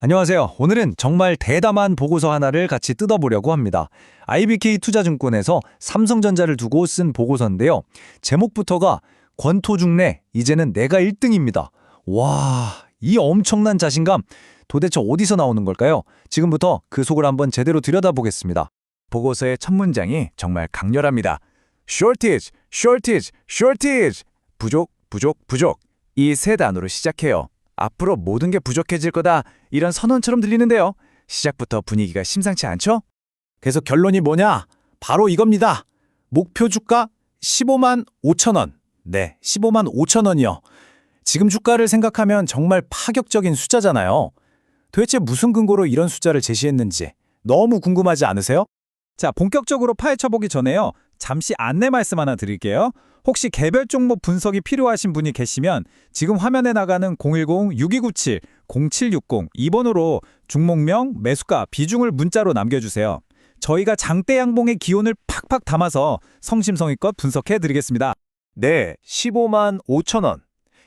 안녕하세요. 오늘은 정말 대담한 보고서 하나를 같이 뜯어보려고 합니다. IBK 투자증권에서 삼성전자를 두고 쓴 보고서인데요. 제목부터가 권토중래, 이제는 내가 1등입니다. 와, 이 엄청난 자신감 도대체 어디서 나오는 걸까요? 지금부터 그 속을 한번 제대로 들여다보겠습니다. 보고서의 첫 문장이 정말 강렬합니다. shortage, shortage, shortage. 부족, 부족, 부족. 이 세 단어로 시작해요. 앞으로 모든 게 부족해질 거다. 이런 선언처럼 들리는데요. 시작부터 분위기가 심상치 않죠? 그래서 결론이 뭐냐? 바로 이겁니다. 목표 주가 15만 5천 원. 네, 15만 5천 원이요. 지금 주가를 생각하면 정말 파격적인 숫자잖아요. 도대체 무슨 근거로 이런 숫자를 제시했는지 너무 궁금하지 않으세요? 자, 본격적으로 파헤쳐보기 전에요. 잠시 안내 말씀 하나 드릴게요. 혹시 개별 종목 분석이 필요하신 분이 계시면 지금 화면에 나가는 010-6297-0760 2번으로 종목명, 매수가, 비중을 문자로 남겨주세요. 저희가 장대 양봉의 기온을 팍팍 담아서 성심성의껏 분석해 드리겠습니다. 네, 15만 5천 원.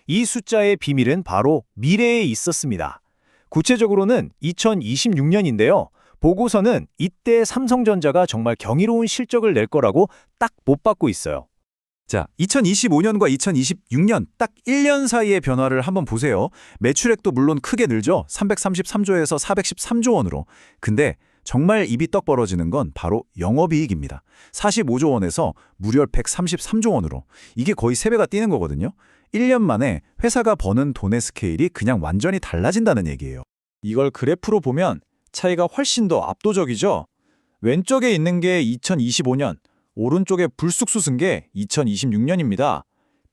이 숫자의 비밀은 바로 미래에 있었습니다. 구체적으로는 2026년인데요. 보고서는 이때 삼성전자가 정말 경이로운 실적을 낼 거라고 딱 못 받고 있어요. 자, 2025년과 2026년 딱 1년 사이의 변화를 한번 보세요. 매출액도 물론 크게 늘죠. 333조에서 413조 원으로. 근데 정말 입이 떡 벌어지는 건 바로 영업이익입니다. 45조 원에서 무려 133조 원으로. 이게 거의 3배가 뛰는 거거든요. 1년 만에 회사가 버는 돈의 스케일이 그냥 완전히 달라진다는 얘기예요. 이걸 그래프로 보면 차이가 훨씬 더 압도적이죠. 왼쪽에 있는 게 2025년, 오른쪽에 불쑥 솟은 게 2026년입니다.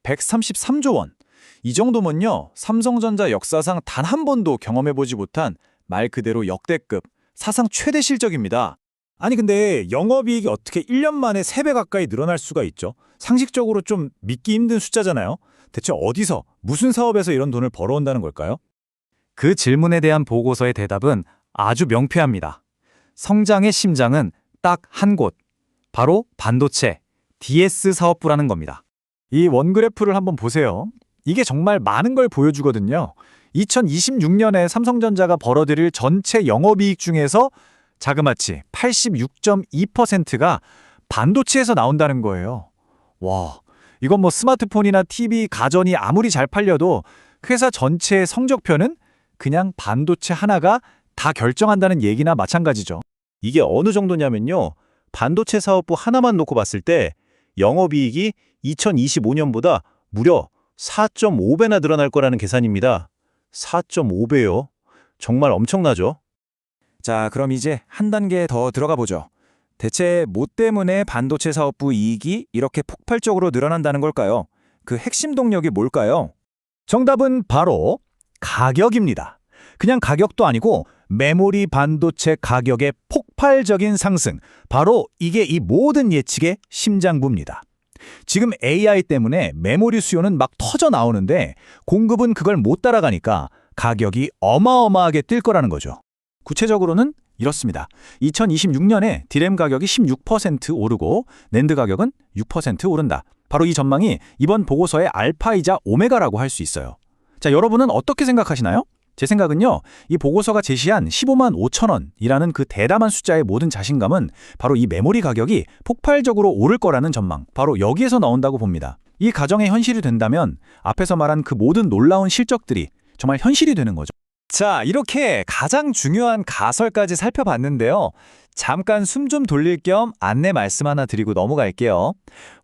133조 원. 이 정도면요, 삼성전자 역사상 단 한 번도 경험해보지 못한 말 그대로 역대급, 사상 최대 실적입니다. 아니 근데 영업이익이 어떻게 1년 만에 3배 가까이 늘어날 수가 있죠? 상식적으로 좀 믿기 힘든 숫자잖아요. 대체 어디서, 무슨 사업에서 이런 돈을 벌어온다는 걸까요? 그 질문에 대한 보고서의 대답은 아주 명쾌합니다. 성장의 심장은 딱 한 곳, 바로 반도체, DS 사업부라는 겁니다. 이 원그래프를 한번 보세요. 이게 정말 많은 걸 보여주거든요. 2026년에 삼성전자가 벌어들일 전체 영업이익 중에서 자그마치 86.2%가 반도체에서 나온다는 거예요. 와, 이건 뭐 스마트폰이나 TV, 가전이 아무리 잘 팔려도 회사 전체의 성적표는 그냥 반도체 하나가 다 결정한다는 얘기나 마찬가지죠. 이게 어느 정도냐면요. 반도체 사업부 하나만 놓고 봤을 때 영업이익이 2025년보다 무려 4.5배나 늘어날 거라는 계산입니다. 4.5배요. 정말 엄청나죠? 자, 그럼 이제 한 단계 더 들어가 보죠. 대체 뭐 때문에 반도체 사업부 이익이 이렇게 폭발적으로 늘어난다는 걸까요? 그 핵심 동력이 뭘까요? 정답은 바로 가격입니다. 그냥 가격도 아니고 메모리 반도체 가격의 폭발적인 상승. 바로 이게 이 모든 예측의 심장부입니다. 지금 AI 때문에 메모리 수요는 막 터져 나오는데 공급은 그걸 못 따라가니까 가격이 어마어마하게 뛸 거라는 거죠. 구체적으로는 이렇습니다. 2026년에 디램 가격이 16% 오르고 낸드 가격은 6% 오른다. 바로 이 전망이 이번 보고서의 알파이자 오메가라고 할 수 있어요. 자, 여러분은 어떻게 생각하시나요? 제 생각은요, 이 보고서가 제시한 15만 5천 원이라는 그 대담한 숫자의 모든 자신감은 바로 이 메모리 가격이 폭발적으로 오를 거라는 전망, 바로 여기에서 나온다고 봅니다. 이 가정의 현실이 된다면 앞에서 말한 그 모든 놀라운 실적들이 정말 현실이 되는 거죠. 자, 이렇게 가장 중요한 가설까지 살펴봤는데요. 잠깐 숨 좀 돌릴 겸 안내 말씀 하나 드리고 넘어갈게요.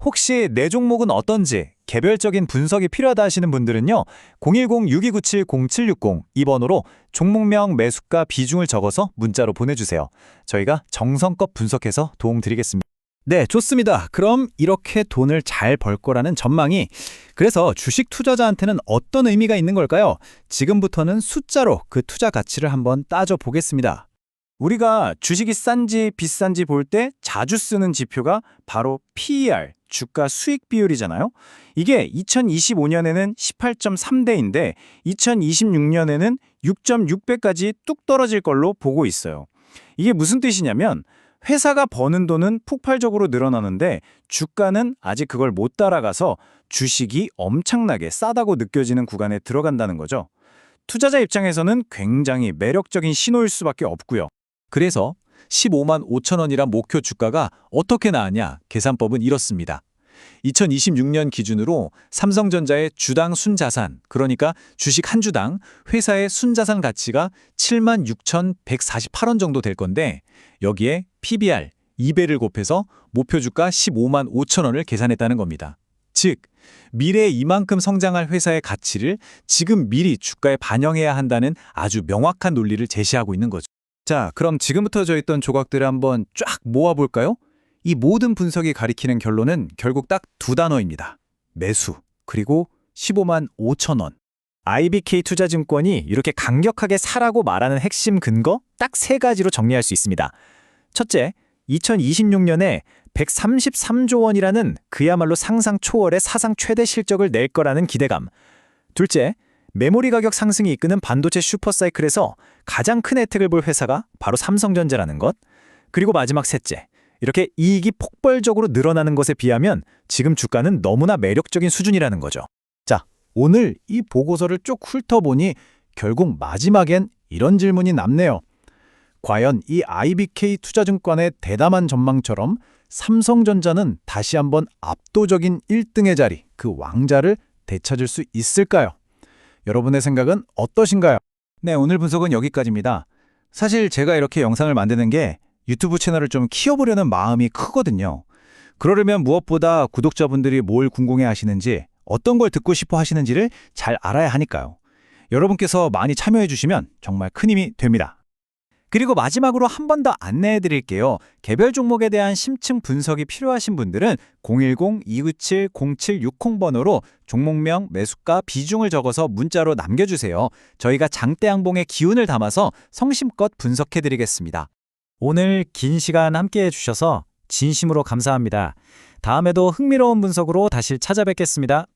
혹시 내 종목은 어떤지 개별적인 분석이 필요하다 하시는 분들은요. 010-6297-0760 2번으로 종목명, 매수가, 비중을 적어서 문자로 보내주세요. 저희가 정성껏 분석해서 도움 드리겠습니다. 네, 좋습니다. 그럼 이렇게 돈을 잘 벌 거라는 전망이 그래서 주식 투자자한테는 어떤 의미가 있는 걸까요? 지금부터는 숫자로 그 투자 가치를 한번 따져 보겠습니다. 우리가 주식이 싼지 비싼지 볼 때 자주 쓰는 지표가 바로 PER, 주가 수익 비율이잖아요. 이게 2025년에는 18.3대인데 2026년에는 6.6배까지 뚝 떨어질 걸로 보고 있어요. 이게 무슨 뜻이냐면 회사가 버는 돈은 폭발적으로 늘어나는데 주가는 아직 그걸 못 따라가서 주식이 엄청나게 싸다고 느껴지는 구간에 들어간다는 거죠. 투자자 입장에서는 굉장히 매력적인 신호일 수밖에 없고요. 그래서 15만 5천 원이란 목표 주가가 어떻게 나왔냐 계산법은 이렇습니다. 2026년 기준으로 삼성전자의 주당 순자산, 그러니까 주식 한 주당 회사의 순자산 가치가 7만 6,148원 정도 될 건데 여기에 PBR 2배를 곱해서 목표 주가 15만 5천 원을 계산했다는 겁니다. 즉, 미래에 이만큼 성장할 회사의 가치를 지금 미리 주가에 반영해야 한다는 아주 명확한 논리를 제시하고 있는 거죠. 자, 그럼 지금부터 저 있던 조각들을 한번 쫙 모아볼까요? 이 모든 분석이 가리키는 결론은 결국 딱 두 단어입니다. 매수, 그리고 15만 5천 원. IBK 투자증권이 이렇게 강력하게 사라고 말하는 핵심 근거 딱 세 가지로 정리할 수 있습니다. 첫째, 2026년에 133조 원이라는 그야말로 상상 초월의 사상 최대 실적을 낼 거라는 기대감. 둘째, 메모리 가격 상승이 이끄는 반도체 슈퍼사이클에서 가장 큰 혜택을 볼 회사가 바로 삼성전자라는 것. 그리고 마지막 셋째, 이렇게 이익이 폭발적으로 늘어나는 것에 비하면 지금 주가는 너무나 매력적인 수준이라는 거죠. 자, 오늘 이 보고서를 쭉 훑어보니 결국 마지막엔 이런 질문이 남네요. 과연 이 IBK 투자증권의 대담한 전망처럼 삼성전자는 다시 한번 압도적인 1등의 자리, 그 왕자를 되찾을 수 있을까요? 여러분의 생각은 어떠신가요? 네, 오늘 분석은 여기까지입니다. 사실 제가 이렇게 영상을 만드는 게 유튜브 채널을 좀 키워보려는 마음이 크거든요. 그러려면 무엇보다 구독자분들이 뭘 궁금해 하시는지, 어떤 걸 듣고 싶어 하시는지를 잘 알아야 하니까요. 여러분께서 많이 참여해 주시면 정말 큰 힘이 됩니다. 그리고 마지막으로 한 번 더 안내해 드릴게요. 개별 종목에 대한 심층 분석이 필요하신 분들은 010-297-0760번호로 종목명, 매수가, 비중을 적어서 문자로 남겨주세요. 저희가 장대양봉의 기운을 담아서 성심껏 분석해 드리겠습니다. 오늘 긴 시간 함께 해 주셔서 진심으로 감사합니다. 다음에도 흥미로운 분석으로 다시 찾아뵙겠습니다.